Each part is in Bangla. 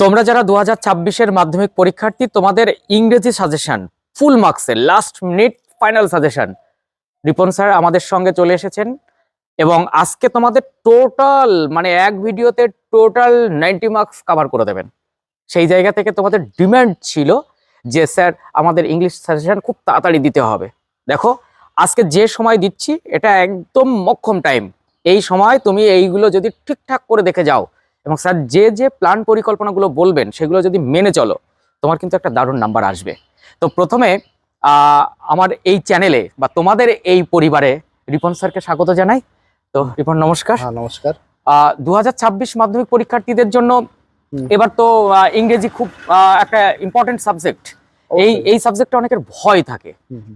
তোমরা যারা দু হাজার ছাব্বিশের মাধ্যমিক পরীক্ষার্থী, তোমাদের ইংরেজি সাজেশন ফুল মার্কসের last minute final suggestion Ripon sir আমাদের সঙ্গে চলে এসেছেন। এবং আজকে তোমাদের টোটাল মানে এক ভিডিওতে টোটাল নাইনটি মার্কস কভার করে দেবেন। সেই জায়গা থেকে তোমাদের ডিম্যান্ড ছিল যে, স্যার, আমাদের ইংলিশ সাজেশন খুব তাড়াতাড়ি দিতে হবে। দেখো, আজকে যে সময় দিচ্ছি, এটা একদম মক্ষম টাইম এই সময় তুমি এইগুলো যদি ঠিকঠাক করে দেখে যাও এবং স্যার যে যে প্ল্যান পরিকল্পনাগুলো বলবেন সেগুলো যদি মেনে চলো তোমার কিন্তু একটা দারুণ নাম্বার আসবে। তো প্রথমে আমার এই চ্যানেলে বা তোমাদের এই পরিবারে রিপন স্যারকে স্বাগত জানাই। তো রিপন নমস্কার। হ্যাঁ নমস্কার। দু হাজার ছাব্বিশ মাধ্যমিক পরীক্ষার্থীদের জন্য এবার তো ইংরেজি খুব একটা ইম্পর্টেন্ট সাবজেক্ট এই এই সাবজেক্টটা অনেকের ভয় থাকে।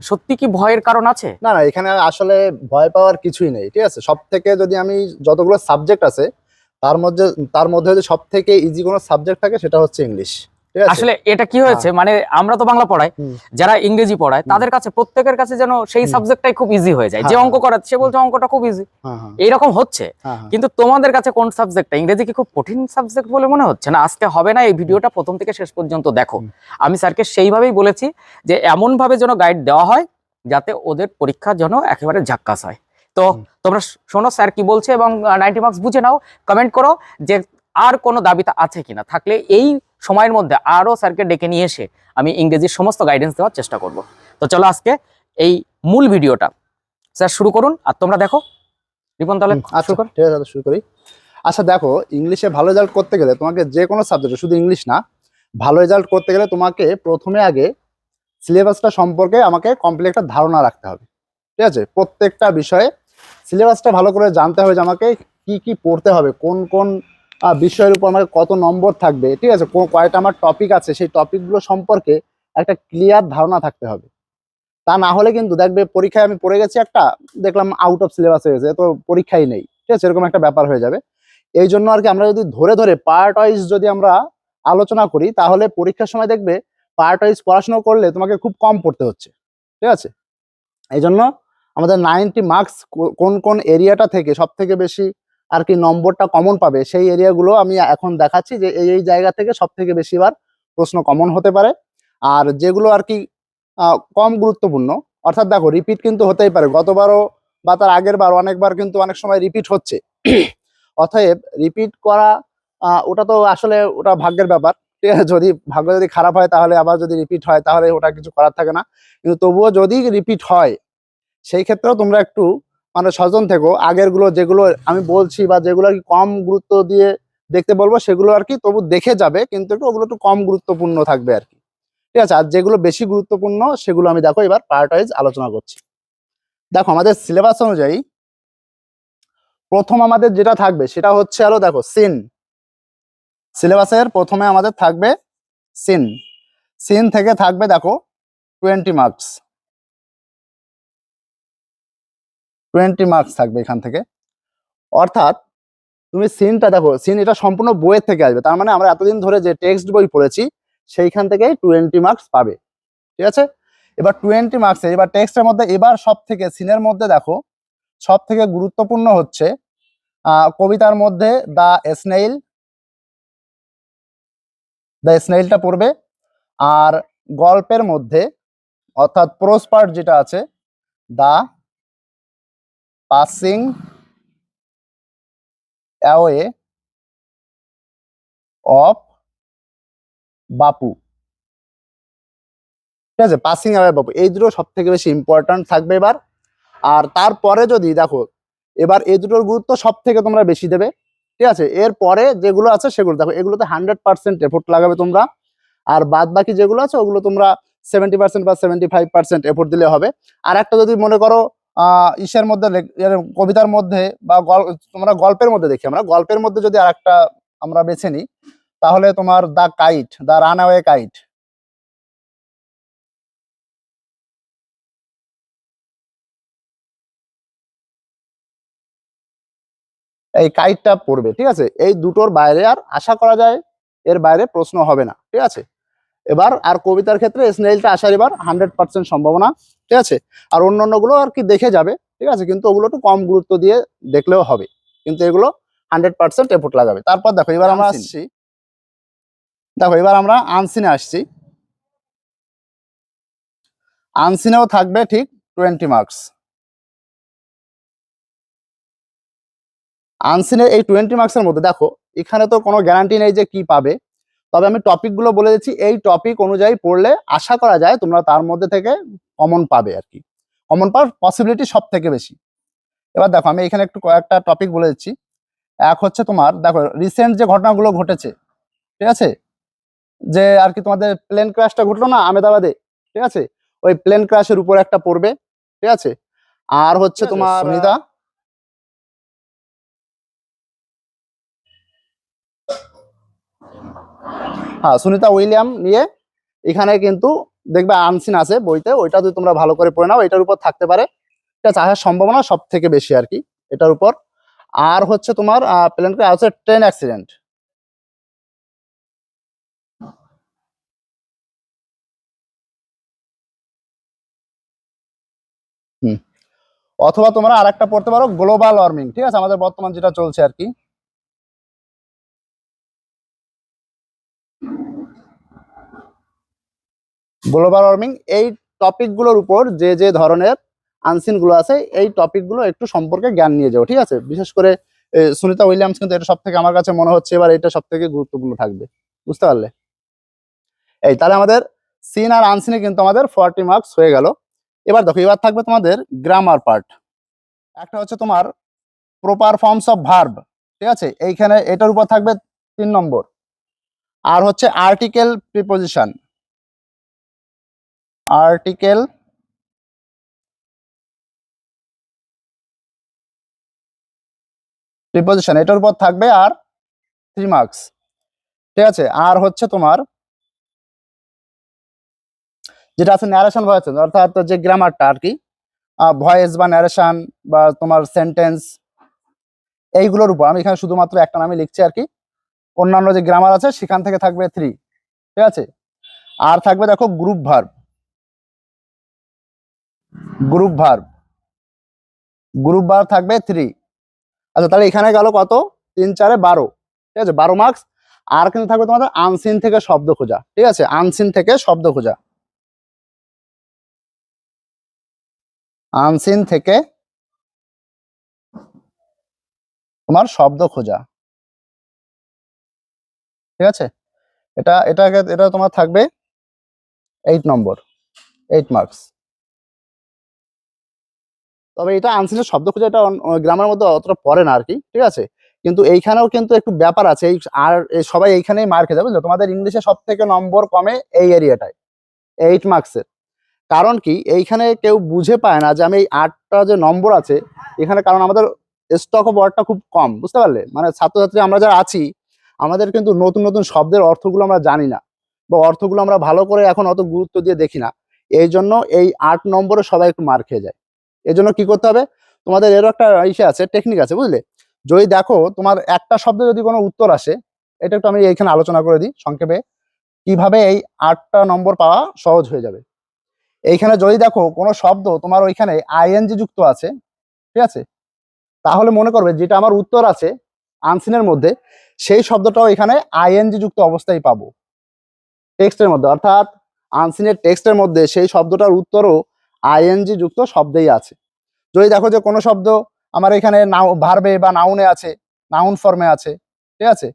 সত্যি কি ভয়ের কারণ আছে? না না এখানে আসলে ভয় পাওয়ার কিছুই নেই ঠিক আছে? সব থেকে যদি আমি যতগুলো সাবজেক্ট আছে তার মধ্যে তার মধ্যে যদি সব থেকে ইজি কোনো সাবজেক্ট থাকে সেটা হচ্ছে ইংলিশ আসলে এটা কি হয়েছে? মানে আমরা তো বাংলা পড়াই যারা ইংরেজি পড়ায় তাদের কাছে প্রত্যেকের কাছে যেন সেই। সাবজেক্টটাই খুব ইজি হয়ে যায়। যে হ্যাঁ, অঙ্ক করা সে বলছে অঙ্কটা খুব ইজি হ্যাঁ হ্যাঁ। এইরকম হচ্ছে। হ্যাঁ হ্যাঁ। কিন্তু তোমাদের কাছে কোন সাবজেক্টটা ইংরেজি কি খুব কঠিন সাবজেক্ট বলে মনে হচ্ছে? না আজকে হবে না এই ভিডিওটা প্রথম থেকে শেষ পর্যন্ত দেখো। আমি স্যারকে সেইভাবেই বলেছি যে এমন ভাবে যেন গাইড দেওয়া হয় যাতে ওদের পরীক্ষা যেন একেবারে ঝাক্কাস হয়। তো তোমরা শোনো স্যার কি বলছে এবং নাইনটি মার্কস বুঝে নাও কমেন্ট করো যে আর কোনো দাবিতা আছে কিনা। থাকলে এই সময়ের মধ্যে আরও স্যারকে ডেকে নিয়ে এসে আমি ইংরেজির সমস্ত গাইডেন্স দেওয়ার চেষ্টা করব। তো চলো আজকে এই মূল ভিডিওটা স্যার শুরু করুন আর তোমরা দেখো। রিপন তাহলে আচ্ছা শুরু কর। ঠিক আছে শুরু করি। আচ্ছা দেখো ইংলিশে ভালো রেজাল্ট করতে গেলে তোমাকে যে কোনো সাবজেক্টে শুধু ইংলিশ না ভালো রেজাল্ট করতে গেলে তোমাকে প্রথমে আগে সিলেবাসটা সম্পর্কে আমাকে কমপ্লিট একটা ধারণা রাখতে হবে। ঠিক আছে? প্রত্যেকটা বিষয়ে সিলেবাসটা ভালো করে জানতে হবে যে আমাকে কি কি পড়তে হবে, কোন কোন বিষয়ের উপর আমাকে কত নম্বর থাকবে, ঠিক আছে? কয়টা আমার টপিক আছে, সেই টপিকগুলো সম্পর্কে একটা ক্লিয়ার ধারণা থাকতে হবে। তা না হলে কিন্তু দেখবে পরীক্ষায় আমি পড়ে গেছি একটা, দেখলাম আউট অফ সিলেবাস হয়ে গেছে, তো পরীক্ষাই নেই, ঠিক আছে? এরকম একটা ব্যাপার হয়ে যাবে। এই জন্য আর কি আমরা যদি ধরে ধরে পার্ট ওয়াইজ যদি আমরা আলোচনা করি, তাহলে পরীক্ষার সময় দেখবে পার্ট ওয়াইজ পড়াশোনা করলে তোমাকে খুব কম পড়তে হচ্ছে, ঠিক আছে? এই জন্য আমাদের নাইনটি মার্কস কোন কোন এরিয়াটা থেকে সব থেকে বেশি আর কি নম্বরটা কমন পাবে, সেই এরিয়াগুলো আমি এখন দেখাচ্ছি যে এই এই জায়গা থেকে সব থেকে বেশিবার প্রশ্ন কমন হতে পারে। আর যেগুলো আর কি কম গুরুত্বপূর্ণ, অর্থাৎ দেখো রিপিট কিন্তু হতেই পারে, গতবারও বা তার আগের বার অনেকবার কিন্তু অনেক সময় রিপিট হচ্ছে। অতএব রিপিট করা ওটা তো আসলে ওটা ভাগ্যের ব্যাপার, ঠিক আছে? যদি ভাগ্য যদি খারাপ হয় তাহলে আবার যদি রিপিট হয় তাহলে ওটা কিছু করার থাকে না। কিন্তু তবুও যদি রিপিট হয় সেই ক্ষেত্রেও তোমরা একটু মানে সচেতন থেকো। আগেরগুলো যেগুলো আমি বলছি বা যেগুলো আর কি কম গুরুত্ব দিয়ে দেখতে বলব, সেগুলো আর কি তবু দেখে যাবে, কিন্তু একটু ওগুলো একটু কম গুরুত্বপূর্ণ থাকবে আর কি। ঠিক আছে? আর যেগুলো বেশি গুরুত্বপূর্ণ, সেগুলো আমি দেখো এবার পার্ট ওয়াইজ আলোচনা করছি। দেখো, আমাদের সিলেবাস অনুযায়ী প্রথম আমাদের যেটা থাকবে, সেটা হচ্ছে আলো দেখো সিন সিলেবাসের প্রথমে আমাদের থাকবে সিন সিন থেকে থাকবে দেখো টোয়েন্টি মার্কস টোয়েন্টি মার্কস থাকবে এখান থেকে। অর্থাৎ, তুমি সিনটা দেখো সিন এটা সম্পূর্ণ বইয়ের থেকে আসবে। তার মানে আমরা এতদিন ধরে যে টেক্সট বই পড়েছি, সেইখান থেকেই টোয়েন্টি মার্কস পাবে। ঠিক আছে? এবার টোয়েন্টি মার্কসের এবার টেক্সটের মধ্যে, এবার সব থেকে সিনের মধ্যে দেখো সব থেকে গুরুত্বপূর্ণ হচ্ছে কবিতার মধ্যে দ্য স্নেইল দ্য স্নেইলটা পড়বে, আর গল্পের মধ্যে, অর্থাৎ প্রোস পার্ট যেটা আছে দ্য পাসিং অ্যাওয়ে অফ বাপু। ঠিক আছে, পাসিং অ্যাওয়ে বাপু। এই দুটো সব থেকে বেশি ইম্পর্ট্যান্ট থাকবে এবার। আর তারপরে যদি দেখো, এবার এই দুটোর গুরুত্ব সব থেকে তোমরা বেশি দেবে। ঠিক আছে এর পরে যেগুলো আছে সেগুলো দেখো, এগুলোতে হান্ড্রেড পার্সেন্ট এফোর্ট লাগাবে তোমরা। আর বাদ বাকি যেগুলো আছে, ওগুলো তোমরা সেভেন্টি পার্সেন্ট বা সেভেন্টি ফাইভ পার্সেন্ট এফোর্ট দিলে হবে। আর একটা যদি মনে করো ইসের মধ্যে কবিতার মধ্যে বা তোমরা গল্পের মধ্যে দেখি। আমরা গল্পের মধ্যে যদি আর একটা আমরা বেছে নিই, তাহলে তোমার the kite, the runaway kite. এই কাইটটা পড়বে, ঠিক আছে? এই দুটোর বাইরে আর আশা করা যায় এর বাইরে প্রশ্ন হবে না, ঠিক আছে? এবার আর কবিতার ক্ষেত্রে স্নেলটা আসার এবার হান্ড্রেড পার্সেন্ট সম্ভাবনা ঠিক আছে? আর অন্য অন্যগুলো আর কি দেখে যাবে ঠিক আছে? কিন্তু ওগুলো একটু কম গুরুত্ব দিয়ে দেখলেও হবে। কিন্তু এগুলো হান্ড্রেড পার্সেন্ট এফোর্ট লাগাবে। তারপর দেখো এবার আমরা আসছি। দেখো এবার আমরা আনসিনে আসছি। আনসিনেও থাকবে ঠিক টোয়েন্টি মার্কস আনসিনে এই টোয়েন্টি মার্কসের মধ্যে দেখো এখানে তো কোনো গ্যারান্টি নেই যে কি পাবে। তবে আমি টপিকগুলো বলে দিচ্ছি এই টপিক অনুযায়ী পড়লে আশা করা যায় তোমরা তার মধ্যে থেকে কমন পাবে আর কি। কমন পাওয়ার পসিবিলিটি সব থেকে বেশি। এবার দেখো আমি এখানে একটু কয়েকটা টপিক বলে দিচ্ছি। এক হচ্ছে তোমার দেখো রিসেন্ট যে ঘটনাগুলো ঘটেছে ঠিক আছে? যে আর কি তোমাদের প্লেন ক্র্যাশটা ঘটলো না আমেদাবাদে ঠিক আছে? ওই প্লেন ক্র্যাশের উপর একটা পড়বে ঠিক আছে? আর হচ্ছে তোমার সুনিতা। সুনিতা হ্যাঁ সুনিতা উইলিয়াম নিয়ে এখানে কিন্তু দেখবে আনসিন আছে বইতে, ওইটা যদি তোমরা ভালো করে পড়ে নাও, এটার উপর থাকতে পারে। এটা আসার সম্ভাবনা সব থেকে বেশি আর কি, এটার উপর। আর হচ্ছে তোমার প্লেন করে আছে ট্রেন অ্যাক্সিডেন্ট অথবা তোমরা আরেকটা পড়তে পারো গ্লোবাল ওয়ার্মিং ঠিক আছে? আমাদের বর্তমান যেটা চলছে আর কি। গ্লোবাল ওয়ার্মিং এই টপিকগুলোর উপর যে যে ধরনের আনসিনগুলো আছে, এই টপিকগুলো একটু সম্পর্কে জ্ঞান নিয়ে যাও, ঠিক আছে? বিশেষ করে সুনিতা উইলিয়ামস কিন্তু এটা সব থেকে আমার কাছে মনে হচ্ছে এবার এটা সব থেকে গুরুত্বপূর্ণ থাকবে, বুঝতে পারলে? এই, তাহলে আমাদের সিন আর আনসিনে কিন্তু আমাদের ফর্টি মার্কস হয়ে গেল। এবার দেখো, এবার থাকবে তোমাদের গ্রামার পার্ট একটা হচ্ছে তোমার প্রপার ফর্মস অফ ভার্ব ঠিক আছে? এইখানে এটার উপর থাকবে তিন নম্বর। আর হচ্ছে আর্টিকেল প্রিপোজিশন আর্টিকেল প্রিপোজিশন এটার উপর থাকবে আর থ্রি মার্কস ঠিক আছে? আর হচ্ছে তোমার যেটা আছে ন্যারেশন ভয়েস অর্থাৎ যে গ্রামারটা আর কি ভয়েস বা ন্যারেশন বা তোমার সেন্টেন্স এইগুলোর উপর, আমি এখানে শুধুমাত্র একটা নামে লিখছি আর কি, অন্যান্য যে গ্রামার আছে, সেখান থেকে থাকবে থ্রি ঠিক আছে? আর থাকবে দেখো group verb group verb group verb থাকবে থ্রি আচ্ছা তাহলে এখানে গেল কত? তিন, চারে বারো। ঠিক আছে, বারো মার্কস আর কিন্তু থাকবে তোমাদের আনসিন থেকে শব্দ খোঁজা। ঠিক আছে আনসিন থেকে শব্দ খোঁজা। আনসিন থেকে তোমার শব্দ খোঁজা। ঠিক আছে? এটা এটা এটা তোমার থাকবে এইট নম্বর এইট মার্কস তবে এটা আনসিনের শব্দ খোঁজা এটা গ্রামের মধ্যে অতটা পড়ে না আর কি ঠিক আছে? কিন্তু এইখানেও কিন্তু একটু ব্যাপার আছে, এই আর সবাই এইখানেই মার খেতে বুঝলো তোমাদের ইংলিশে সব থেকে নম্বর কমে এই এরিয়াটায় এইট মার্কসের কারণ কি, এইখানে কেউ বুঝে পায় না যে আমি এই আটটা যে নম্বর আছে, এখানে কারণ আমাদের স্টক অফ ওয়ার্ডটা খুব কম, বুঝতে পারলে? মানে ছাত্রছাত্রী আমরা যারা আছি, আমাদের কিন্তু নতুন নতুন শব্দের অর্থগুলো আমরা জানি না, বা অর্থগুলো আমরা ভালো করে এখন অত গুরুত্ব দিয়ে দেখি না। এই জন্য এই আট নম্বরে সবাই একটু মার খেয়ে যায়। এই জন্য কি করতে হবে? তোমাদের এরও একটা ইসে আছে টেকনিক আছে, বুঝলে? যদি দেখো তোমার একটা শব্দে যদি কোনো উত্তর আসে, এটা একটু আমি এইখানে আলোচনা করে দিই সংক্ষেপে। কীভাবে এই আটটা নম্বর পাওয়া সহজ হয়ে যাবে? এইখানে যদি দেখো কোনো শব্দ তোমার ওইখানে আইএনজি যুক্ত আছে, ঠিক আছে? তাহলে মনে করবে যেটা আমার উত্তর আছে আনসিনের মধ্যে, সেই শব্দটাও এখানে আইএনজি যুক্ত অবস্থায় পাবো। টেক্সটের মধ্যে, অর্থাৎ আনসিনের টেক্সটের মধ্যে সেই শব্দটার উত্তরও আইএনজি যুক্ত শব্দেই আছে। যদি দেখো যে কোনো শব্দ আমার এখানে নাও ভার্বে বা নাউনে আছে নাউন ফর্মে আছে, ঠিক আছে?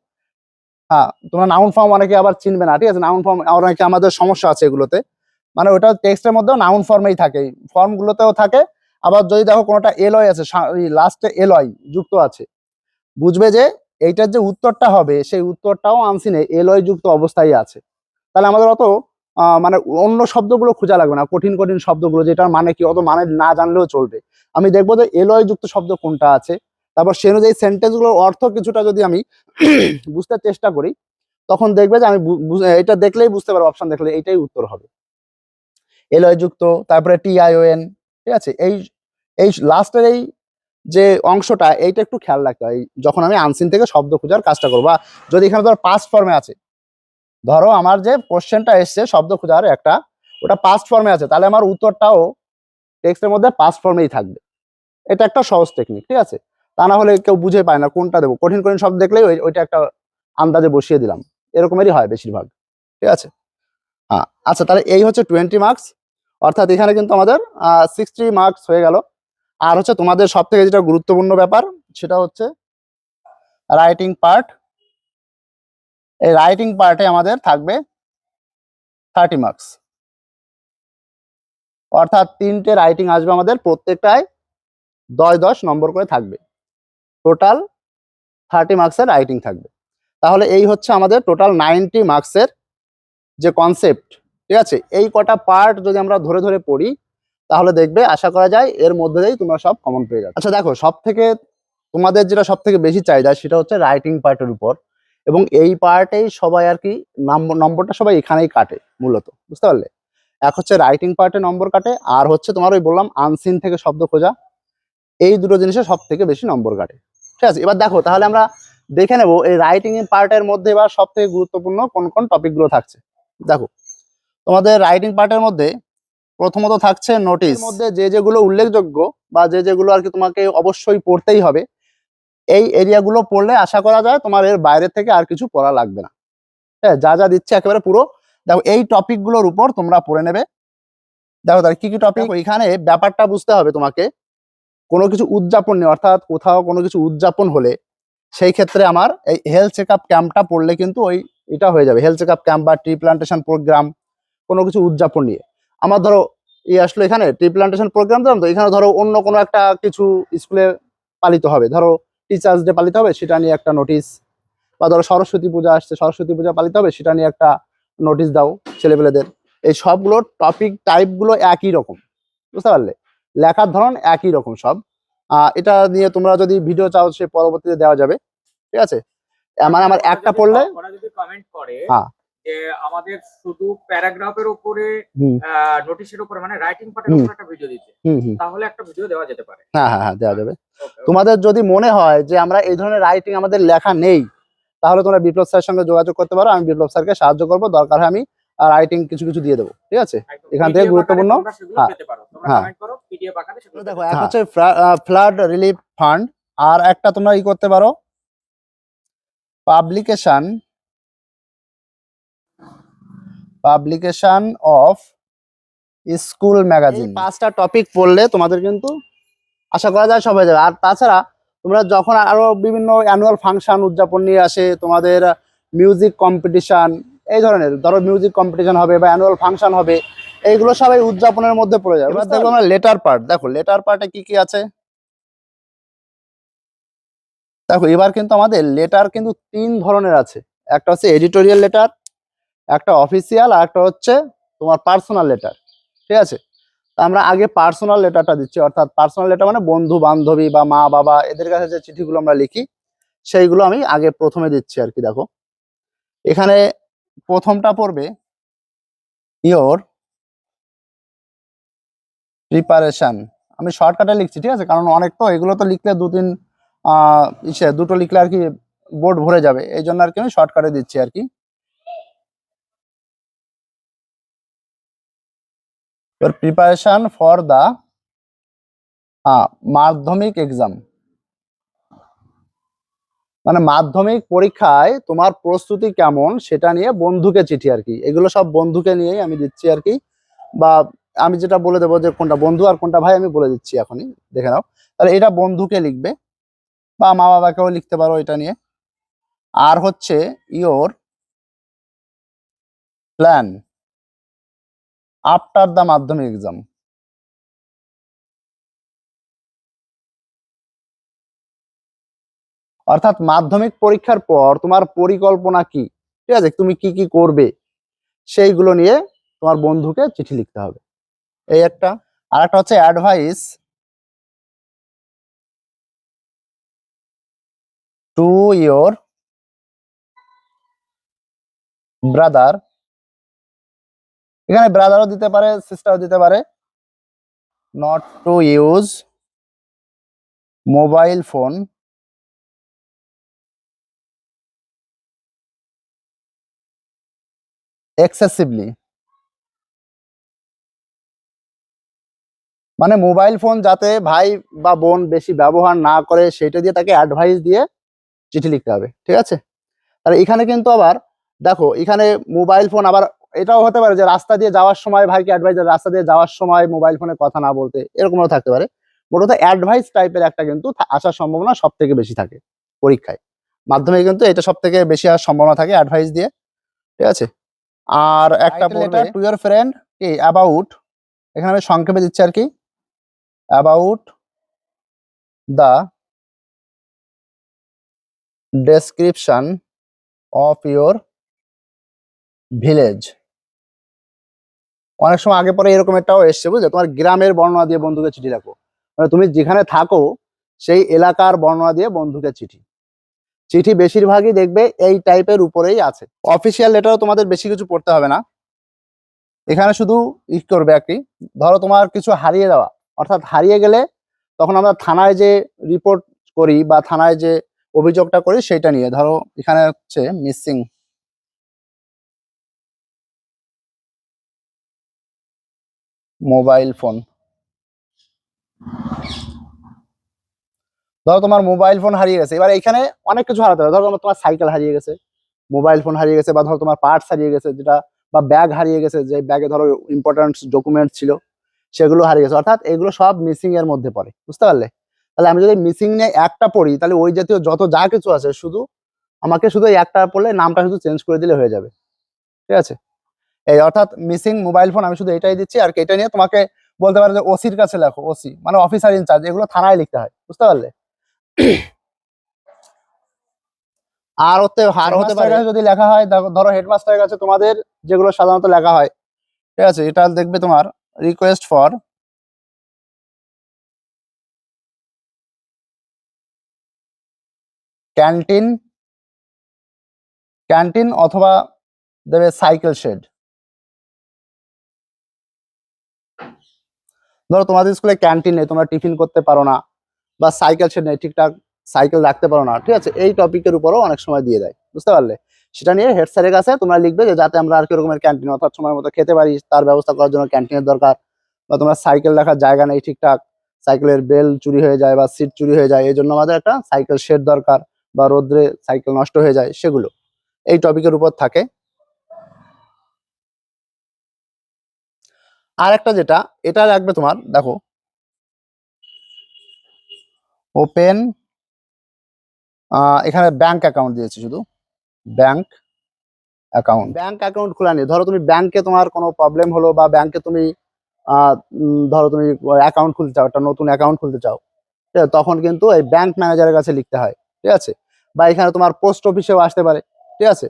হ্যাঁ তোমরা নাউন ফর্ম অনেকে আবার চিনবে না, ঠিক আছে? নাউন ফর্ম অনেকে আমাদের সমস্যা আছে এগুলোতে। মানে ওটা টেক্সটের মধ্যেও নাউন ফর্মেই থাকে ফর্মগুলোতেও থাকে। আবার যদি দেখো কোনোটা এলয় আছে লাস্টে এলয় যুক্ত আছে, বুঝবে যে এইটার যে উত্তরটা হবে, সেই উত্তরটাও আনসিনে এলয় যুক্ত অবস্থায় আছে। তাহলে আমাদের অত মানে অন্য শব্দগুলো খোঁজা লাগবে না, কঠিন কঠিন শব্দগুলো, যেটার মানে কি, অত মানে না জানলেও চলবে। আমি দেখব যে এলয় যুক্ত শব্দ কোনটা আছে, তারপর সে অনুযায়ী সেন্টেন্সগুলোর অর্থ কিছুটা যদি আমি বুঝতে চেষ্টা করি, তখন দেখবে যে আমি এটা দেখলেই বুঝতে পারব অপশন দেখলে এইটাই উত্তর হবে। এলয় যুক্ত তারপরে টি আই এন ঠিক আছে? এই এই লাস্টের এই যে অংশটা, এইটা একটু খেয়াল রাখতে হয় যখন আমি আনসিন থেকে শব্দ খোঁজার কাজটা করব, বা যদি এখানে ধর পাস্ট ফর্মে আছে ধরো আমার যে কোশ্চেনটা এসছে, শব্দ খোঁজার একটা, ওটা পাস্ট ফর্মে আছে, তাহলে আমার উত্তরটাও টেক্সটের মধ্যে পাস্ট ফর্মেই থাকবে। এটা একটা সহজ টেকনিক ঠিক আছে? তা না হলে কেউ বুঝে পায় না কোনটা দেবো। কঠিন কঠিন শব্দ দেখলেই ওই- ওইটা একটা আন্দাজে বসিয়ে দিলাম। এরকমেরই হয় বেশিরভাগ, ঠিক আছে? হ্যাঁ আচ্ছা তাহলে এই হচ্ছে টোয়েন্টি মার্কস অর্থাৎ এখানে কিন্তু আমাদের সিক্সটি মার্কস হয়ে গেল। আর হচ্ছে তোমাদের সব থেকে যেটা গুরুত্বপূর্ণ ব্যাপার, সেটা হচ্ছে রাইটিং পার্ট এই রাইটিং পার্টে আমাদের থাকবে থার্টি মার্কস অর্থাৎ তিনটে রাইটিং আসবে আমাদের প্রত্যেকটায় দশ দশ নম্বর করে থাকবে। টোটাল থার্টি মার্কসের রাইটিং থাকবে। তাহলে এই হচ্ছে আমাদের টোটাল নাইনটি মার্কসের যে কনসেপ্ট ঠিক আছে? এই কটা পার্ট যদি আমরা ধরে ধরে পড়ি, তাহলে দেখবে আশা করা যায় এর মধ্যে দিয়েই তোমরা সব কমন পেয়ে যাবে। আচ্ছা দেখো সব থেকে তোমাদের যেটা সব থেকে বেশি চাহিদা সেটা হচ্ছে রাইটিং পার্টের উপর। এবং এই পার্টেই সবাই আর কি নম্বর নম্বরটা সবাই এখানেই কাটে, মূলত। বুঝতে পারলে? এক হচ্ছে রাইটিং পার্টে নম্বর কাটে, আর হচ্ছে তোমার ওই বললাম আনসিন থেকে শব্দ খোঁজা, এই দুটো জিনিসে সব থেকে বেশি নম্বর কাটে। ঠিক আছে? এবার দেখো, তাহলে আমরা দেখে নেব এই রাইটিং পার্টের মধ্যে এবার সব থেকে গুরুত্বপূর্ণ কোন কোন টপিকগুলো থাকছে। দেখো, তোমাদের রাইটিং পার্টের মধ্যে প্রথমত থাকছে নোটিশ মধ্যে যে যেগুলো উল্লেখযোগ্য বা যে যেগুলো আর কি তোমাকে অবশ্যই পড়তেই হবে এই এরিয়াগুলো পড়লে আশা করা যায় তোমার এর বাইরে থেকে আর কিছু পড়া লাগবে না। হ্যাঁ যা যা দিচ্ছে একেবারে পুরো। দেখো এই টপিকগুলোর উপর তোমরা পড়ে নেবে। দেখো তাহলে কি কি টপিক এখানে ব্যাপারটা বুঝতে হবে তোমাকে। কোনো কিছু উদযাপন নেই অর্থাৎ কোথাও কোনো কিছু উদযাপন হলে সেই ক্ষেত্রে আমার এই হেলথ চেক আপ ক্যাম্পটা পড়লে কিন্তু ওই এটা হয়ে যাবে। হেলথ চেক আপ ক্যাম্প বা ট্রি প্লান্টেশন প্রোগ্রাম কোনো কিছু উদযাপন নিয়ে। আমার ধরো এই আসলো এখানে ট্রি প্লান্টেশন প্রোগ্রাম দিলাম তো? এখানে ধরো অন্য কোনো একটা কিছু স্কুলে পালিত হবে। ধরো টিচার্স ডে পালিত হবে সেটা নিয়ে একটা নোটিশ বা ধরো সরস্বতী পূজা আসছে সরস্বতী পূজা পালিত হবে সেটা নিয়ে একটা নোটিশ দাও ছেলেপেলেদের। এই সবগুলো টপিক টাইপগুলো একই রকম বুঝতে পারলে? লেখার ধরন একই রকম সব। এটা নিয়ে তোমরা যদি ভিডিও চাও সে পরবর্তীতে দেওয়া যাবে ঠিক আছে? আমার মানে আমার একটা পড়লে যদি কমেন্ট করে হ্যাঁ। যে আমাদের শুধু প্যারাগ্রাফের উপরে নোটিশের উপরে মানে রাইটিং পার্টের উপরে একটা ভিডিও হুম তাহলে একটা ভিডিও দেওয়া যেতে পারে। হ্যাঁ হ্যাঁ হ্যাঁ দেওয়া যাবে। তোমাদের যদি মনে হয় যে আমরা এই ধরনের রাইটিং আমাদের লেখা নেই তাহলে তোমরা বিপ্লব স্যারের সঙ্গে যোগাযোগ করতে পারো। আমি বিপ্লব স্যারকে সাহায্য করব। দরকার হয় আমি রাইটিং কিছু কিছু দিয়ে দেবো। ঠিক আছে? এখান থেকে গুরুত্বপূর্ণ, হ্যাঁ, পেতে পারো। তোমরা হ্যাঁ। কমেন্ট করো পিডিএফ আকারে সেগুলো দেখো এক হচ্ছে ফ্লাড রিলিফ ফান্ড আর একটা তোমরা ই করতে পারো। Publication publication of school magazine পাঁচটা টপিক পড়লে তোমাদের কিন্তু আশা করা যায় সব হয়ে যাবে আর তাছাড়া তোমরা যখন আরও বিভিন্ন অ্যানুয়াল ফাংশন উদযাপন নিয়ে আসে তোমাদের মিউজিক কম্পিটিশন এই ধরনের ধরো মিউজিক কম্পিটিশন হবে বা অ্যানুয়াল ফাংশন হবে এইগুলো সবাই উদযাপনের মধ্যে পড়ে যাবে এবার দেখো আমরা লেটার পার্ট দেখো লেটার পার্টে কি কি আছে? দেখো এবার কিন্তু আমাদের লেটার কিন্তু তিন ধরনের আছে। একটা হচ্ছে এডিটোরিয়াল লেটার একটা অফিসিয়াল আর একটা হচ্ছে তোমার পার্সোনাল লেটার ঠিক আছে? তা আমরা আগে পার্সোনাল লেটারটা দিচ্ছি, অর্থাৎ পার্সোনাল লেটার মানে বন্ধু বান্ধবী বা মা বাবা, এদের কাছে যে চিঠিগুলো আমরা লিখি, সেইগুলো আমি আগে প্রথমে দিচ্ছি আর কি, দেখো। এখানে প্রথমটা পড়বে ইয়োর প্রিপারেশন আমি শর্টকাটে লিখছি, ঠিক আছে? কারণ অনেক তো, এগুলো তো লিখলে দু তিন ইসে, দুটো লিখলে আর কি বোর্ড ভরে যাবে, এই জন্য আর কি আমি শর্টকাটে দিচ্ছি আর কি। Your প্রিপারেশন ফর দা মাধ্যমিক এক্সাম মানে মাধ্যমিক পরীক্ষায় তোমার প্রস্তুতি কেমন সেটা নিয়ে বন্ধুকে চিঠি আর কি। এগুলো সব বন্ধুকে নিয়েই আমি দিচ্ছি আর কি। বা আমি যেটা বলে দেবো যে কোনটা বন্ধু আর কোনটা ভাই আমি বলে দিচ্ছি এখনই, দেখে নাও। তাহলে এটা বন্ধুকে লিখবে, বা মা বাবাকেও লিখতে পারো এটা নিয়ে। আর হচ্ছে your plan after the Madhyamik exam অর্থাৎ মাধ্যমিক পরীক্ষার পর তোমার পরিকল্পনা কি? ঠিক আছে, তুমি কি কি করবে? সেইগুলো নিয়ে তোমার বন্ধুকে চিঠি লিখতে হবে। এই একটা। আর একটা হচ্ছে অ্যাডভাইস টু ইয়োর ব্রাদার এখানে ব্রাদারও দিতে পারে সিস্টারও দিতে পারে। Not to use mobile phone excessively মানে মোবাইল ফোন যাতে ভাই বা বোন বেশি ব্যবহার না করে সেটা দিয়ে তাকে অ্যাডভাইস দিয়ে চিঠি লিখতে হবে, ঠিক আছে? আর এখানে কিন্তু আবার, দেখো, এখানে মোবাইল ফোন আবার এটাও হতে পারে যে রাস্তা দিয়ে যাওয়ার সময় ভাইকে অ্যাডভাইস রাস্তা দিয়ে যাওয়ার সময় মোবাইল ফোনে কথা না বলতে এরকমও থাকতে পারে। মূলত অ্যাডভাইস টাইপের একটা কিন্তু আসার সম্ভাবনা সব থেকে বেশি থাকে পরীক্ষায়। মাধ্যমে কিন্তু এটা সব থেকে বেশি আসার সম্ভাবনা থাকে অ্যাডভাইস দিয়ে ঠিক আছে? আর একটা লেটার টু ইয়ার ফ্রেন্ড কি? অ্যাবাউট এখানে আমি সংক্ষেপে দিচ্ছি আর কি। About the description of your village অনেক সময় আগে পরে এরকম একটাও এসছে, বুঝলে? তোমার গ্রামের বর্ণনা দিয়ে বন্ধুকে চিঠি রাখো মানে তুমি যেখানে থাকো, সেই এলাকার বর্ণনা দিয়ে বন্ধুকে চিঠি। চিঠি বেশিরভাগই দেখবে এই টাইপের উপরেই আছে। অফিসিয়াল লেটারও তোমাদের বেশি কিছু পড়তে হবে না। এখানে শুধু ই করবে কি। ধরো তোমার কিছু হারিয়ে যাওয়া, অর্থাৎ হারিয়ে গেলে তখন আমরা থানায় যে রিপোর্ট করি বা থানায় যে অভিযোগটা করি সেটা নিয়ে। ধরো এখানে হচ্ছে মিসিং মোবাইল ফোন। ধরো তোমার মোবাইল ফোন হারিয়ে গেছে, এবার এখানে অনেক কিছু হারাতে হবে। ধরো তোমার- সাইকেল হারিয়ে গেছে, মোবাইল ফোন হারিয়ে গেছে বা ধরো তোমার পার্টস হারিয়ে গেছে যেটা বা ব্যাগ হারিয়ে গেছে, যে ব্যাগে ধরো ইম্পর্টেন্ট ডকুমেন্ট ছিল, সেগুলো হারিয়ে গেছে। অর্থাৎ এগুলো সব মিসিং এর মধ্যে পড়ে, বুঝতে পারলে? তাহলে আমি যদি মিসিং নিয়ে একটা পড়ি, তাহলে ওই জাতীয় যত যা কিছু আছে, শুধু আমাকে শুধু একটা পড়লে নামটা শুধু চেঞ্জ করে দিলে হয়ে যাবে। ঠিক আছে? এই অর্থাৎ মিসিং মোবাইল ফোন আমি শুধু এটাই দিচ্ছি আর এটা নিয়ে তোমাকে বলতে পারো যে ওসির কাছে লেখো ওসি মানে অফিসার ইনচার্জ এগুলো থানায় লিখতে হয় বুঝতে পারলে? আর হতে আর হতে পারে। যদি লেখা হয় ধরো হেডমাস্টারের কাছে তোমাদের যেগুলো সাধারণত লেখা হয় ঠিক আছে এটা দেখবে তোমার রিকোয়েস্ট ফর ক্যান্টিন ক্যান্টিন অথবা দেবে সাইকেল শেড ধরো তোমাদের স্কুলে ক্যান্টিন নেই, তোমরা টিফিন করতে পারো না বা সাইকেল শেড নেই, ঠিকঠাক সাইকেল রাখতে পারো না, ঠিক আছে? এই টপিকের উপরও অনেক সময় দিয়ে দেয়, বুঝতে পারলে? সেটা নিয়ে হেড স্যারের কাছে তোমরা লিখবে যে যাতে আমরা আর কি রকমের ক্যান্টিন অর্থাৎ সময় মতো খেতে পারি, তার ব্যবস্থা করার জন্য ক্যান্টিনের দরকার বা তোমরা সাইকেল রাখার জায়গা নেই ঠিকঠাক সাইকেলের বেল চুরি হয়ে যায় বা সিট চুরি হয়ে যায় এই জন্য আমাদের একটা সাইকেল শেড দরকার বা রোদ্রে সাইকেল নষ্ট হয়ে যায়, সেগুলো। এই টপিকের উপর থাকে। আর একটা যেটা, এটা লাগবে তোমার, দেখো। ওপেন এখানে ব্যাংক অ্যাকাউন্ট দিয়েছি শুধু। ব্যাংক অ্যাকাউন্ট ব্যাংক অ্যাকাউন্ট খোলা নেই। ধরো তুমি ব্যাংকে তোমার কোনো প্রবলেম হলো বা ব্যাংকে তুমি ধরো তুমি অ্যাকাউন্ট খুলতে চাও, একটা নতুন অ্যাকাউন্ট খুলতে চাও, ঠিক আছে? তখন কিন্তু এই ব্যাংক ম্যানেজারের কাছে লিখতে হয়, ঠিক আছে? বা এখানে তোমার পোস্ট অফিসেও আসতে পারে, ঠিক আছে?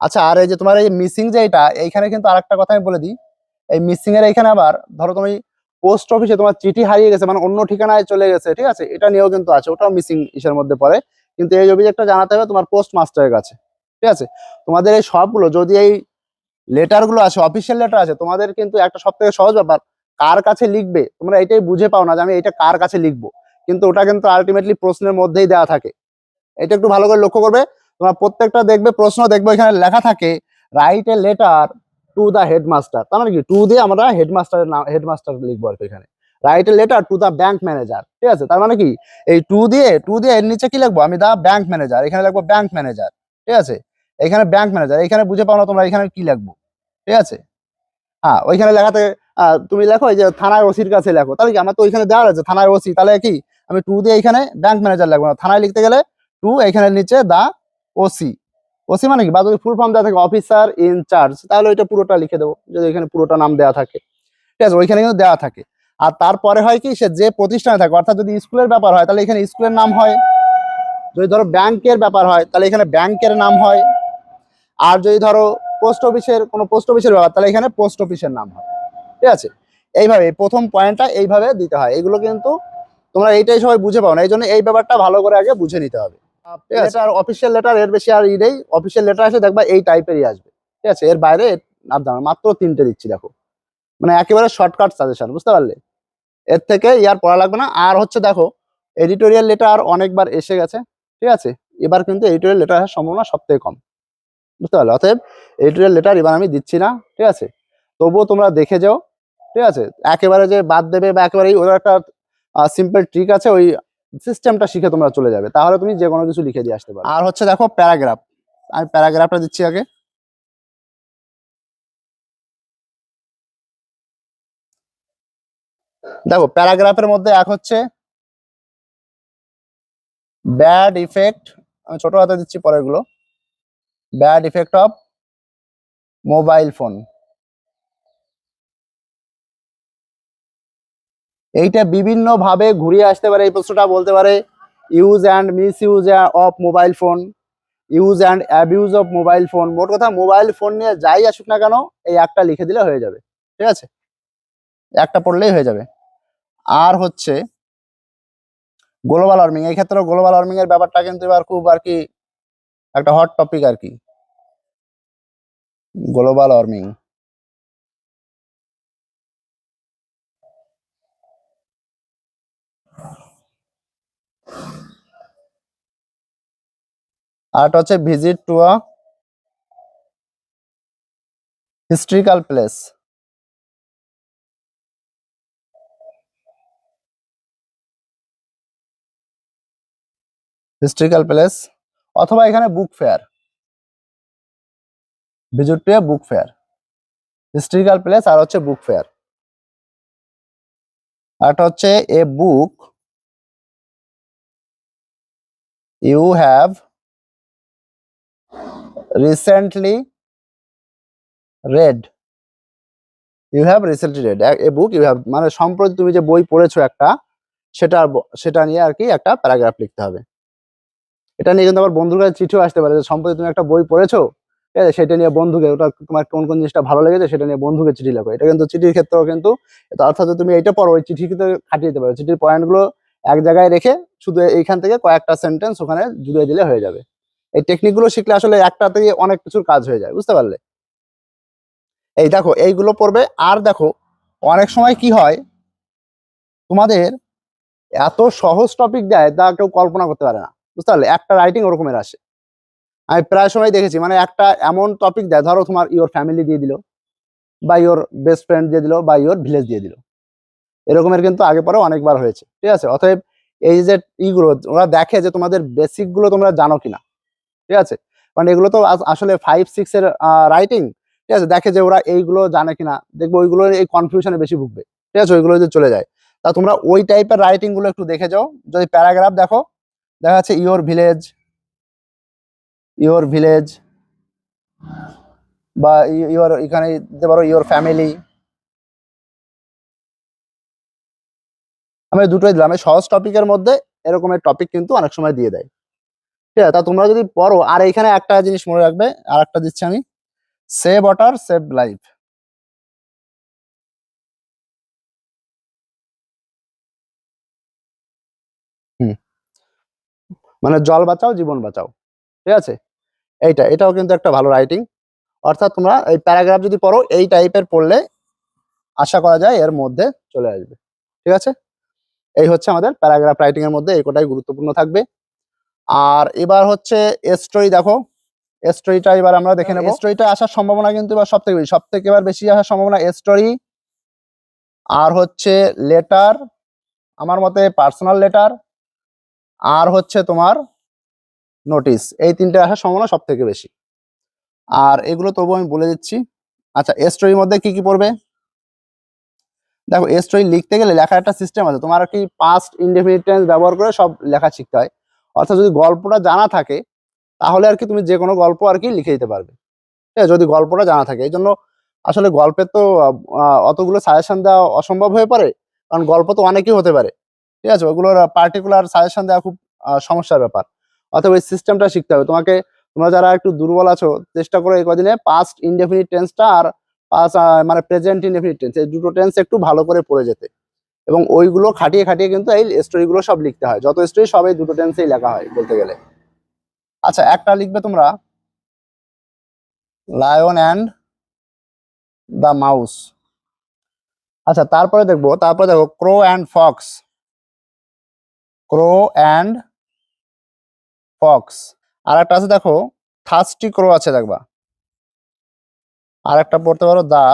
আচ্ছা আর এই যে তোমার এই মিসিং যে এটা, এইখানে কিন্তু আরেকটা কথা আমি বলে দিই। এই মিসিং এর এইখানে আবার, ধরো তুমি পোস্ট অফিসে তোমার চিঠি হারিয়ে গেছে মানে অন্য ঠিকানায় চলে গেছে, ঠিক আছে? এটা নিয়েও কিন্তু আছে, ওটাও মিসিং ইসের মধ্যে পড়ে। কিন্তু এই অভিযোগটা জানাতে হবে তোমার পোস্ট মাস্টারের কাছে, ঠিক আছে? তোমাদের এই সবগুলো, যদি এই লেটারগুলো আছে অফিসিয়াল লেটার আছে, তোমাদের কিন্তু একটা সব থেকে সহজ ব্যাপার, কার কাছে লিখবে? তোমরা এটাই বুঝে পাও না যে আমি এটা কার কাছে লিখব। কিন্তু ওটা কিন্তু আলটিমেটলি প্রশ্নের মধ্যেই দেওয়া থাকে। এটা একটু ভালো করে লক্ষ্য করবে। তোমরা প্রত্যেকটা দেখবে, প্রশ্ন দেখবে এখানে লেখা থাকে write a letter to the headmaster তার মানে কি? টু দিয়ে আমরা হেডমাস্টারের নাম হেডমাস্টার লিখব আর কি এখানে write letter to the bank manager ঠিক আছে? তার মানে কি? এই টু দিয়ে টু দিয়ে এর নিচে কি লিখব? আমি দা ব্যাংক ম্যানেজার এখানে লিখব ব্যাংক ম্যানেজার ঠিক আছে? এখানে ব্যাংক ম্যানেজার এখানে বুঝে পাও না তোমরা এখানে কি লিখব, ঠিক আছে? হ্যাঁ ওইখানে লেখাতে তুমি লেখো যে থানায় ওসির কাছে লেখো, তাহলে কি? আমার তো ওইখানে দেওয়া আছে, থানার ওসি, তাহলে কি? আমি টু দিয়ে এখানে ব্যাংক ম্যানেজার লিখব না। থানায় লিখতে গেলে টু এখানে নিচে দা ওসি ওসি মানে কি? বা যদি ফুল ফর্ম দেওয়া থাকে অফিসার ইনচার্জ তাহলে ওইটা পুরোটা লিখে দেবো, যদি এখানে পুরোটা নাম দেওয়া থাকে। ঠিক আছে, ওইখানে কিন্তু দেওয়া থাকে। আর তারপরে হয় কি, সে যে প্রতিষ্ঠানে থাকে, অর্থাৎ যদি স্কুলের ব্যাপার হয়, তাহলে এখানে স্কুলের নাম হয়। যদি ধরো ব্যাংকের ব্যাপার হয়, তাহলে এখানে ব্যাংকের নাম হয়। আর যদি ধরো পোস্ট অফিসের কোনো পোস্ট অফিসের ব্যাপার, তাহলে এখানে পোস্ট অফিসের নাম হয়। ঠিক আছে? এইভাবে, প্রথম পয়েন্টটা এইভাবে দিতে হয়। এগুলো কিন্তু তোমরা এইটাই সবাই বুঝে পাও না। এই জন্য এই ব্যাপারটা ভালো করে আগে বুঝে নিতে হবে। আর অফিসিয়াল লেটার এর বেশি আর ই নেই। অফিসিয়াল লেটার আসে দেখবা এই টাইপেরই আসবে। ঠিক আছে? এর বাইরে আর দাঁড়ানো মাত্র তিনটে দিচ্ছি দেখো। মানে একেবারে শর্টকাট সাজেশন বুঝতে পারলে? এর থেকে ইয়ার পড়া লাগবে না। আর হচ্ছে দেখো এডিটোরিয়াল লেটার অনেকবার এসে গেছে ঠিক আছে? এবার কিন্তু এডিটোরিয়াল লেটার আসার সম্ভাবনা সব থেকে কম। বুঝতে পারলে? অতএব এডিটোরিয়াল লেটার এবার আমি দিচ্ছি না ঠিক আছে? তবুও তোমরা দেখে যাও ঠিক আছে? একেবারে যে বাদ দেবে বা একেবারে ওদের একটা সিম্পল ট্রিক আছে ওই সিস্টেমটা শিখে তোমরা চলে যাবে। তাহলে তুমি যে কোনো কিছু লিখে দিয়ে আসতে পারো আর হচ্ছে দেখো প্যারাগ্রাফ আমি প্যারাগ্রাফটা দিচ্ছি আগে। দেখো প্যারাগ্রাফের মধ্যে এক হচ্ছে ব্যাড ইফেক্ট আমি ছোট হাতে দিচ্ছি পরেরগুলো bad effect of mobile phone এইটা বিভিন্ন ভাবে ঘুরিয়ে আসতে পারে, এই প্রশ্নটা বলতে পারে use and misuse of mobile phone use and abuse of mobile phone মোট কথা মোবাইল ফোন নিয়ে যাই আসুক না কেন, এই একটা লিখে দিলে হয়ে যাবে, ঠিক আছে? একটা পড়লেই হয়ে যাবে। আর হচ্ছে গ্লোবাল ওয়ার্মিং এই ক্ষেত্রে গ্লোবাল ওয়ার্মিং এর ব্যাপারটা কিন্তু এবার খুব আর কি, একটা হট টপিক আর কি। গ্লোবাল ওয়ার্মিং আর হচ্ছে visit to a historical place historical place অথবা এখানে book fair visit to a book fair historical place আর হচ্ছে বুক ফেয়ার আরটা হচ্ছে a book you have recently read you have recently read a book you have মানে সম্প্রতি তুমি যে বই পড়েছো একটা, সেটা সেটা নিয়ে আর কি একটা প্যারাগ্রাফ লিখতে হবে। এটা নিয়ে কিন্তু আবার বন্ধুর কাছে চিঠিও আসতে পারে যে সম্প্রতি তুমি একটা বই পড়েছো, ঠিক আছে? সেটা নিয়ে বন্ধুকে, ওটা তোমার কোন কোন জিনিসটা ভালো লেগেছে সেটা নিয়ে বন্ধুকে চিঠি লেখো। এটা কিন্তু চিঠির ক্ষেত্রেও কিন্তু, এটা অর্থাৎ তুমি এইটা পড়ো, ওই চিঠি কিন্তু খাটিয়ে দিতে পারো। চিঠির পয়েন্টগুলো এক জায়গায় রেখে শুধু এইখান থেকে কয়েকটা সেন্টেন্স ওখানে জুড়ে দিলে হয়ে যাবে। এই টেকনিকগুলো শিখলে আসলে একটা থেকে অনেক কিছুর কাজ হয়ে যায়, বুঝতে পারলে? এই দেখো, এইগুলো পড়বে। আর দেখো, অনেক সময় কি হয়? তোমাদের এত সহজ টপিক দেয়, তা কেউ কল্পনা করতে পারে না, বুঝতে পারলে? একটা রাইটিং ওরকমের আসে। আমি প্রায় সময় দেখেছি মানে একটা এমন টপিক দেয়, ধরো তোমার ইওর ফ্যামিলি দিয়ে দিল, বা ইওর বেস্ট ফ্রেন্ড দিয়ে দিল, বা ইওর ভিলেজ দিয়ে দিল। এরকমের কিন্তু আগে পরে অনেকবার হয়েছে, ঠিক আছে? অতএব এই যে ইগুলো ওরা দেখে যে তোমাদের বেসিকগুলো তোমরা জানো কিনা। ঠিক আছে? মানে এগুলো তো আসলে ফাইভ সিক্স এর রাইটিং ঠিক আছে? দেখে যে ওরা এইগুলো জানে কিনা, দেখব ওইগুলো এই কনফিউশনে বেশি ভুগবে, ঠিক আছে? ওইগুলো যদি চলে যায়। তা তোমরা ওই টাইপের রাইটিংগুলো একটু দেখে যাও। যদি প্যারাগ্রাফ দেখো, দেখা যাচ্ছে ইওর ভিলেজ ইওর ভিলেজ বা ইওর এখানে দিতে পারো ইওর ফ্যামিলি আমি দুটোই দিলাম। সহজ টপিকের মধ্যে এরকমের টপিক কিন্তু অনেক সময় দিয়ে দেয়। ঠিক আছে? তা তোমরা যদি পড়ো, আর এখানে একটা জিনিস মনে রাখবে, আর একটা দিচ্ছি আমি। Save water save life hmm. মানে জল বাঁচাও, জীবন বাঁচাও। ঠিক আছে? এইটা, এটাও কিন্তু একটা ভালো রাইটিং অর্থাৎ তোমরা এই প্যারাগ্রাফ যদি পড়ো, এই টাইপের পড়লে আশা করা যায় এর মধ্যে চলে আসবে। ঠিক আছে? এই হচ্ছে আমাদের প্যারাগ্রাফ রাইটিং এর মধ্যে এই কোটাই গুরুত্বপূর্ণ থাকবে। আর এবার হচ্ছে স্টোরি দেখো। স্টোরিটা এবার আমরা দেখে নেব। স্টোরিটা আসার সম্ভাবনা কিন্তু এবার সব থেকে বেশি। সব থেকে এবার বেশি আসার সম্ভাবনা স্টোরি আর হচ্ছে লেটার আমার মতে পার্সোনাল লেটার আর হচ্ছে তোমার নোটিশ এই তিনটে আসার সম্ভাবনা সব থেকে বেশি। আর এগুলো তবু আমি বলে দিচ্ছি। আচ্ছা স্টোরির মধ্যে কি কি পড়বে? দেখো স্টোরি লিখতে গেলে লেখার একটা সিস্টেম আছে। তোমার কি পাস্ট ইনডেফিনিট টেন্স ব্যবহার করে সব লেখা শিখতে হয়। অর্থাৎ যদি গল্পটা জানা থাকে, তাহলে আর কি তুমি যে কোনো গল্প আর কি লিখে দিতে পারবে। ঠিক যদি গল্পটা জানা থাকে। এই জন্য আসলে গল্পের তো অতগুলো সাজেশন দেওয়া অসম্ভব হয়ে পারে। কারণ গল্প তো অনেকই হতে পারে। ঠিক আছে? ওগুলোর পার্টিকুলার সাজেশন দেওয়া খুব সমস্যার ব্যাপার। অথবা এই সিস্টেমটা শিখতে হবে। তোমাকে, তোমরা যারা একটু দুর্বল আছো, চেষ্টা করো এই কদিনে পাস্ট ইনডেফিনিট টেন্সটা আর পাস মানে প্রেজেন্ট ইনডেফিনিট টেন্স এই দুটো টেন্স একটু ভালো করে পড়ে যেতে। এবং ওইগুলো খাটিয়ে খাটিয়ে কিন্তু এই স্টোরিগুলো সব লিখতে হয়। যত স্টোরি সব এই দুটো টেন্সেই লেখা হয় বলতে গেলে। আচ্ছা একটা লিখবে তোমরা। লায়ন অ্যান্ড দ্য মাউস আচ্ছা তারপরে দেখব, তারপরে দেখো crow and fox crow and fox আর একটা আছে, দেখো থার্স্টি ক্রো আছে, দেখবা। আর একটা পড়তে পারো দা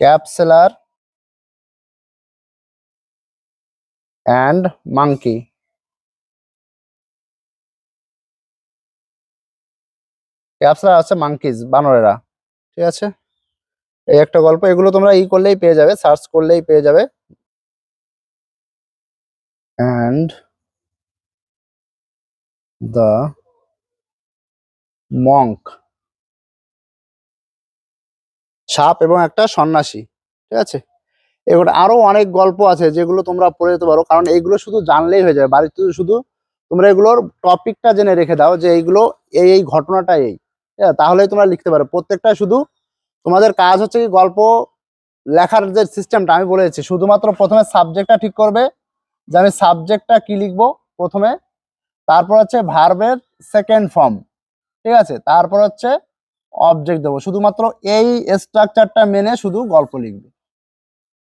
ক্যাপসেলার অ্যান্ড মাঙ্কি ক্যাপসেলার আছে মাঙ্কিজ বানরেরা, ঠিক আছে? এই একটা গল্প, এগুলো তোমরা ই করলেই পেয়ে যাবে সার্চ করলেই পেয়ে যাবে। অ্যান্ড দ্য মঙ্ক সাপ এবং একটা সন্ন্যাসী, ঠিক আছে? এগুলো আরও অনেক গল্প আছে যেগুলো তোমরা পড়ে যেতে পারো, কারণ এইগুলো শুধু জানলেই হয়ে যাবে বাড়িতে শুধু তোমরা এগুলোর টপিকটা জেনে রেখে দাও যে এইগুলো এই এই ঘটনাটা এই? তাহলেই তোমরা লিখতে পারো। প্রত্যেকটা শুধু তোমাদের কাজ হচ্ছে কি গল্প লেখার যে সিস্টেমটা আমি বলেছি শুধুমাত্র প্রথমে সাবজেক্টটা ঠিক করবে, যে আমি সাবজেক্টটা কি লিখব প্রথমে, তারপর হচ্ছে ভার্বের সেকেন্ড ফর্ম ঠিক আছে? তারপর হচ্ছে অবজেক্ট দেবো। শুধুমাত্র এই স্ট্রাকচারটা মেনে শুধু গল্প লিখবে।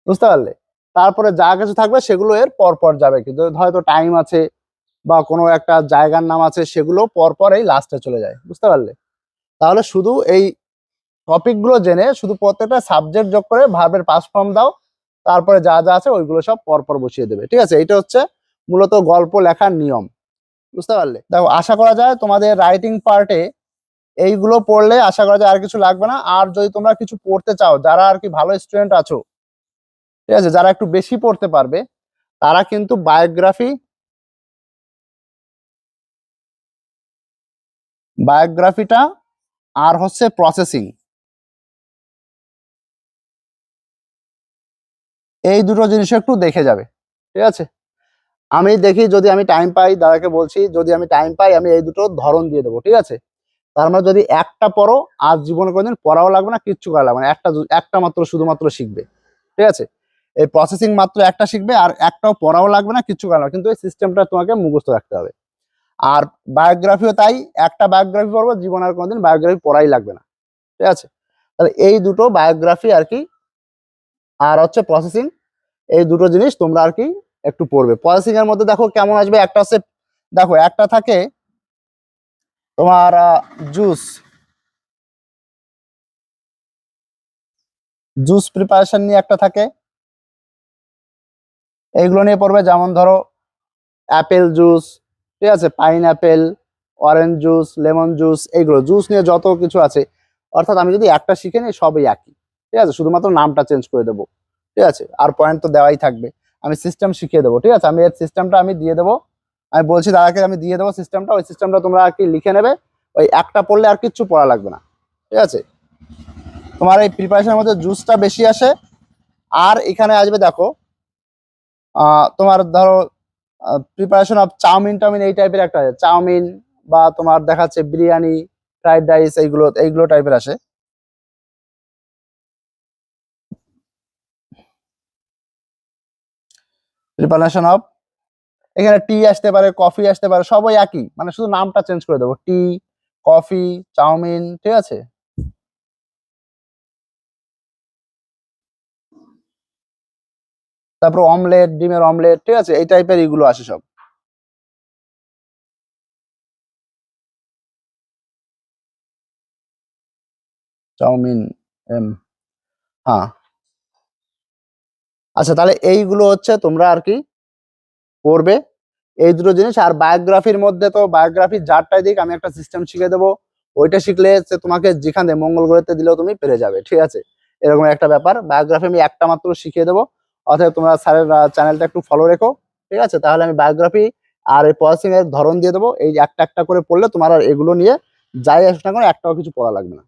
বুঝতে পারলে? তারপরে যা কিছু থাকবে সেগুলো এর পর পর যাবে। কিন্তু হয়তো টাইম আছে বা কোনো একটা জায়গার নাম আছে, সেগুলো পর পর এই লাস্টে চলে যায়। বুঝতে পারলে? তাহলে শুধু এই টপিকগুলো জেনে শুধু প্রত্যেকটা সাবজেক্ট যোগ করে ভার্বের পাস ফর্ম দাও, তারপরে যা যা আছে ওইগুলো সব পর পর বসিয়ে দেবে। ঠিক আছে? এটা হচ্ছে মূলত গল্প লেখার নিয়ম। বুঝতে পারলে? দেখো, আশা করা যায় তোমাদের রাইটিং পার্টে এইগুলো পড়লে আশা করা যায় আর কিছু লাগবে না। আর যদি তোমরা কিছু পড়তে চাও, যারা আর কি ভালো স্টুডেন্ট আছো ঠিক আছে? যারা একটু বেশি পড়তে পারবে, তারা কিন্তু বায়োগ্রাফি বায়োগ্রাফিটা আর হচ্ছে প্রসেসিং এই দুটো জিনিস একটু দেখে যাবে, ঠিক আছে? আমি দেখি যদি আমি টাইম পাই, দাদাকে বলছি, যদি আমি টাইম পাই, আমি এই দুটো ধরন দিয়ে দেবো, ঠিক আছে? তার মানে যদি একটা পড়ো, আর জীবনে কোনোদিন পড়াও লাগবে না, কিচ্ছু করা লাগবে না একটা একটা মাত্র শুধুমাত্র শিখবে, ঠিক আছে? এই প্রসেসিং মাত্র একটা শিখবে আর একটাও পড়াও লাগবে না কিচ্ছু কারণ। কিন্তু এই সিস্টেমটা তোমাকে মুখস্থ রাখতে হবে। আর বায়োগ্রাফিও তাই, একটা বায়োগ্রাফি পড়ব, জীবন আর কোনোদিন বায়োগ্রাফি পড়াই লাগবে না। ঠিক আছে? তাহলে এই দুটো বায়োগ্রাফি আর কি, আর হচ্ছে প্রসেসিং এই দুটো জিনিস তোমরা আর কি একটু পড়বে। প্রসেসিং এর মধ্যে দেখো কেমন আসবে, একটা হচ্ছে, দেখো, একটা থাকে তোমার জুস জুস প্রিপারেশন নিয়ে একটা থাকে। এইগুলো নিয়ে পড়বে, যেমন ধরো অ্যাপেল জুস ঠিক আছে? Pineapple orange juice lemon juice এইগুলো জুস নিয়ে যত কিছু আছে, অর্থাৎ আমি যদি একটা শিখে নিই, সবই একই, ঠিক আছে? শুধুমাত্র নামটা চেঞ্জ করে দেবো, ঠিক আছে? আর পয়েন্ট তো দেওয়াই থাকবে, আমি সিস্টেম শিখিয়ে দেবো, ঠিক আছে? আমি এর সিস্টেমটা আমি দিয়ে দেবো, আমি বলছি দাদাকে আমি দিয়ে দেবো সিস্টেমটা ওই সিস্টেমটা তোমরা আর কি লিখে নেবে, ওই একটা পড়লে আর কিচ্ছু পড়া লাগবে না, ঠিক আছে? তোমার এই প্রিপারেশনের মধ্যে জুসটা বেশি আসে, আর এখানে আসবে দেখো তোমার ধরো প্রিপারেশন অফ চাউমিন টাউমিন এই টাইপের একটা আছে চাউমিন বা তোমার দেখাচ্ছে বিরিয়ানি ফ্রাইড রাইস এইগুলো এইগুলো টাইপের আসে। প্রিপারেশন অফ এখানে টি আসতে পারে কফি আসতে পারে, সবাই একই। মানে শুধু নামটা চেঞ্জ করে দেবো। টি কফি চাউমিন, ঠিক আছে? তারপর অমলেট ডিমের অমলেট ঠিক আছে? এই টাইপের এগুলো আসে সব। চাউমিন, এম হ্যাঁ। আচ্ছা তাহলে এইগুলো হচ্ছে তোমরা আর কি করবে। এই দুটো জিনিস, আর বায়োগ্রাফির মধ্যে তো বায়োগ্রাফি যারটাই দিক, আমি একটা সিস্টেম শিখে দেবো। ওইটা শিখলে হচ্ছে তোমাকে যেখানে মঙ্গল গ্রহতে দিলেও তুমি পেরে যাবে, ঠিক আছে? এরকম একটা ব্যাপার। বায়োগ্রাফি আমি একটা মাত্র শিখিয়ে দেবো। অথবা তোমরা স্যারের চ্যানেলটা একটু ফলো রেখো, ঠিক আছে? তাহলে আমি বায়োগ্রাফি আর এই এর ধরন দিয়ে দেবো। এই একটা একটা করে পড়লে তোমার আর এগুলো নিয়ে যাই আসুক না কোনো, একটাও কিছু পড়া লাগবে না।